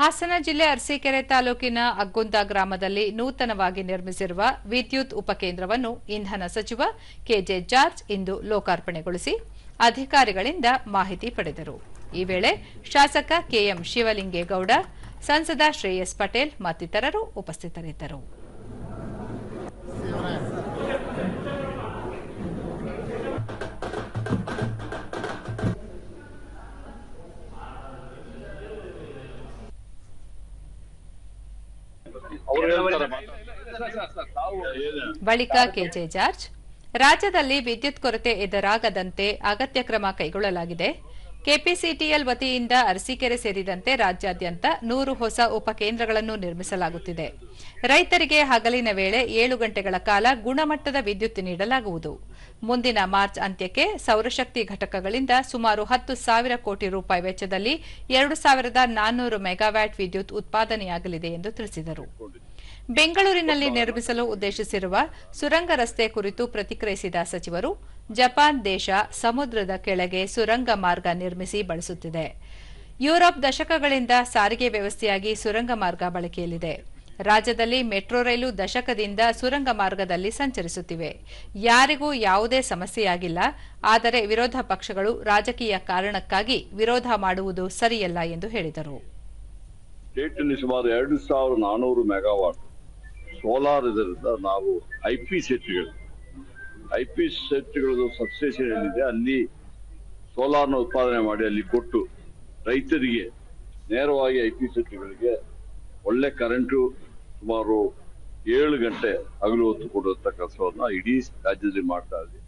ಹಾಸನ ಜಿಲ್ಲೆ ಅರಸೀಕೆರೆ ತಾಲೂಕಿನ ಅಗ್ಗುಂದ ಗ್ರಾಮದಲ್ಲಿ ನೂತನವಾಗಿ ನಿರ್ಮಿಸಿರುವ ವಿದ್ಯುತ್ ಉಪಕೇಂದ್ರವನ್ನು ಇಂಧನ ಸಚಿವ ಕೆಜೆ ಜಾರ್ಜ್ ಇಂದು ಲೋಕಾರ್ಪಣೆಗೊಳಿಸಿ ಅಧಿಕಾರಿಗಳಿಂದ ಮಾಹಿತಿ ಪಡೆದರು. ಈ ವೇಳೆ ಶಾಸಕ ಕೆಎಂ ಶಿವಲಿಂಗೇಗೌಡ, ಸಂಸದ ಶ್ರೇಯಸ್ ಪಟೇಲ್ ಮತ್ತಿತರರು ಉಪಸ್ಥಿತರಿದ್ದರು. ಬಳಿಕ ಕೆಜೆ ಜಾರ್ಜ್. ರಾಜ್ಯದಲ್ಲಿ ವಿದ್ಯುತ್ ಕೊರತೆ ಎದುರಾಗದಂತೆ ಅಗತ್ಯ ಕ್ರಮ ಕೈಗೊಳ್ಳಲಾಗಿದೆ. ಕೆಪಿಸಿಟಿಎಲ್ ವತಿಯಿಂದ ಅರಸೀಕೆರೆ ಸೇರಿದಂತೆ ರಾಜ್ಯಾದ್ಯಂತ ನೂರು ಹೊಸ ಉಪಕೇಂದ್ರಗಳನ್ನು ನಿರ್ಮಿಸಲಾಗುತ್ತಿದೆ. ರೈತರಿಗೆ ಹಗಲಿನ ವೇಳೆ ಏಳು ಗಂಟೆಗಳ ಕಾಲ ಗುಣಮಟ್ಟದ ವಿದ್ಯುತ್ ನೀಡಲಾಗುವುದು. ಮುಂದಿನ ಮಾರ್ಚ್ ಅಂತ್ಯಕ್ಕೆ ಸೌರಶಕ್ತಿ ಘಟಕಗಳಿಂದ ಸುಮಾರು ಹತ್ತು ಸಾವಿರ ಕೋಟಿ ರೂಪಾಯಿ ವೆಚ್ಚದಲ್ಲಿ ಎರಡು ಸಾವಿರದ ನಾನ್ನೂರು ಮೆಗಾವ್ಯಾಟ್ ವಿದ್ಯುತ್ ಉತ್ಪಾದನೆಯಾಗಲಿದೆ ಎಂದು ತಿಳಿಸಿದರು. ಬೆಂಗಳೂರಿನಲ್ಲಿ ನಿರ್ಮಿಸಲು ಉದ್ದೇಶಿಸಿರುವ ಸುರಂಗ ರಸ್ತೆ ಕುರಿತು ಪ್ರತಿಕ್ರಿಯಿಸಿದ ಸಚಿವರು, ಜಪಾನ್ ದೇಶ ಸಮುದ್ರದ ಕೆಳಗೆ ಸುರಂಗ ಮಾರ್ಗ ನಿರ್ಮಿಸಿ ಬಳಸುತ್ತಿದೆ. ಯುರೋಪ್ ದಶಕಗಳಿಂದ ಸಾರಿಗೆ ವ್ಯವಸ್ಥೆಯಾಗಿ ಸುರಂಗ ಮಾರ್ಗ ಬಳಕೆಯಲ್ಲಿದೆ. ರಾಜ್ಯದಲ್ಲಿ ಮೆಟ್ರೋ ರೈಲು ದಶಕದಿಂದ ಸುರಂಗ ಮಾರ್ಗದಲ್ಲಿ ಸಂಚರಿಸುತ್ತಿವೆ. ಯಾರಿಗೂ ಯಾವುದೇ ಸಮಸ್ಯೆಯಾಗಿಲ್ಲ, ಆದರೆ ವಿರೋಧ ಪಕ್ಷಗಳು ರಾಜಕೀಯ ಕಾರಣಕ್ಕಾಗಿ ವಿರೋಧ ಮಾಡುವುದು ಸರಿಯಲ್ಲ ಎಂದು ಹೇಳಿದರು. ಸೋಲಾರ್ ಇದರಿಂದ ನಾವು ಐ ಪಿ ಸೆಟ್ಗಳು ಐ ಪಿ ಸೆಟ್ಗಳದ್ದು ಸಬ್ಸ್ಟೇಷನ್ ಏನಿದೆ, ಅಲ್ಲಿ ಸೋಲಾರ್ನ ಉತ್ಪಾದನೆ ಮಾಡಿ ಅಲ್ಲಿ ಕೊಟ್ಟು ರೈತರಿಗೆ ನೇರವಾಗಿ ಐ ಪಿ ಸೆಟ್ಗಳಿಗೆ ಒಳ್ಳೆ ಕರೆಂಟು ಸುಮಾರು ಏಳು ಗಂಟೆ ಹಗಲು ಹೊತ್ತು ಕೊಡುವಂತ ಕೆಲಸವನ್ನ ಇಡೀ ರಾಜ್ಯದಲ್ಲಿ ಮಾಡ್ತಾ ಇದ್ದೀವಿ.